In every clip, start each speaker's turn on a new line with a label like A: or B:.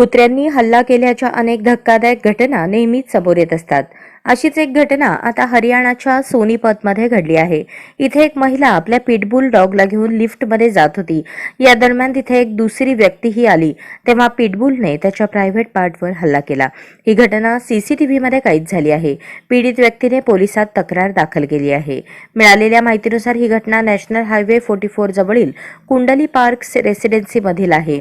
A: कुत्र्यांनी हल्ला केल्याच्या अनेक धक्कादायक घटना नेहमीच समोर येत असतात. अशीच एक घटना आता हरियाणाच्या सोनीपतमध्ये घडली आहे. इथे एक महिला आपल्या पिटबुल डॉगला घेऊन लिफ्टमध्ये जात होती. या दरम्यान तिथे एक दुसरी व्यक्तीही आली. तेव्हा पिटबुलने त्याच्या प्रायव्हेट पार्टवर हल्ला केला. ही घटना सीसीटीव्हीमध्ये कैद झाली आहे. पीडित व्यक्तीने पोलिसात तक्रार दाखल केली आहे. मिळालेल्या माहितीनुसार ही घटना नॅशनल हायवे फोर्टी फोर जवळील कुंडली पार्क रेसिडेन्सीमधील आहे.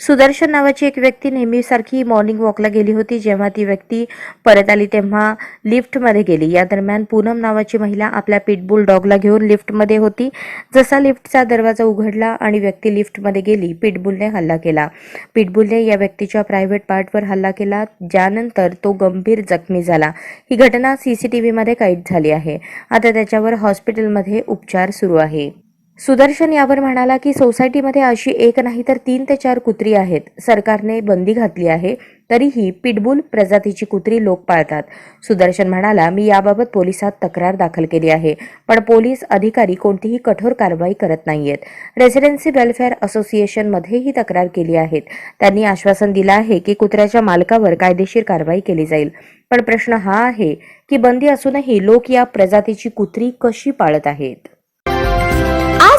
A: सुदर्शन नावाची एक व्यक्ती नेहमीसारखी मॉर्निंग वॉकला गेली होती. जेव्हा ती व्यक्ती परत आली तेव्हा लिफ्टमध्ये गेली. या दरम्यान पूनम नावाची महिला आपल्या पिटबुल डॉगला घेऊन लिफ्टमध्ये होती. जसा लिफ्टचा दरवाजा उघडला आणि व्यक्ती लिफ्टमध्ये गेली पिटबुलने हल्ला केला. पिटबुलने या व्यक्तीच्या प्रायव्हेट पार्टवर हल्ला केला. ज्यानंतर तो गंभीर जखमी झाला. ही घटना सीसीटीव्हीमध्ये कैद झाली आहे. आता त्याच्यावर हॉस्पिटलमध्ये उपचार सुरू आहे. सुदर्शन यावर म्हणाला की सोसायटीमध्ये अशी एक नाही तर तीन ते चार कुत्री आहेत. सरकारने बंदी घातली आहे. तरीही पिटबुल प्रजातीची कुत्री लोक पाळतात. सुदर्शन म्हणाला मी याबाबत पोलिसात तक्रार दाखल केली आहे. पण पोलीस अधिकारी कोणतीही कठोर कारवाई करत नाहीयेत. रेसिडेन्सी वेलफेअर असोसिएशनमध्ये ही तक्रार केली आहेत. त्यांनी आश्वासन दिलं आहे की कुत्र्याच्या मालकावर कायदेशीर कारवाई केली जाईल. पण प्रश्न हा आहे की बंदी असूनही लोक या प्रजातीची कुत्री कशी पाळत आहेत?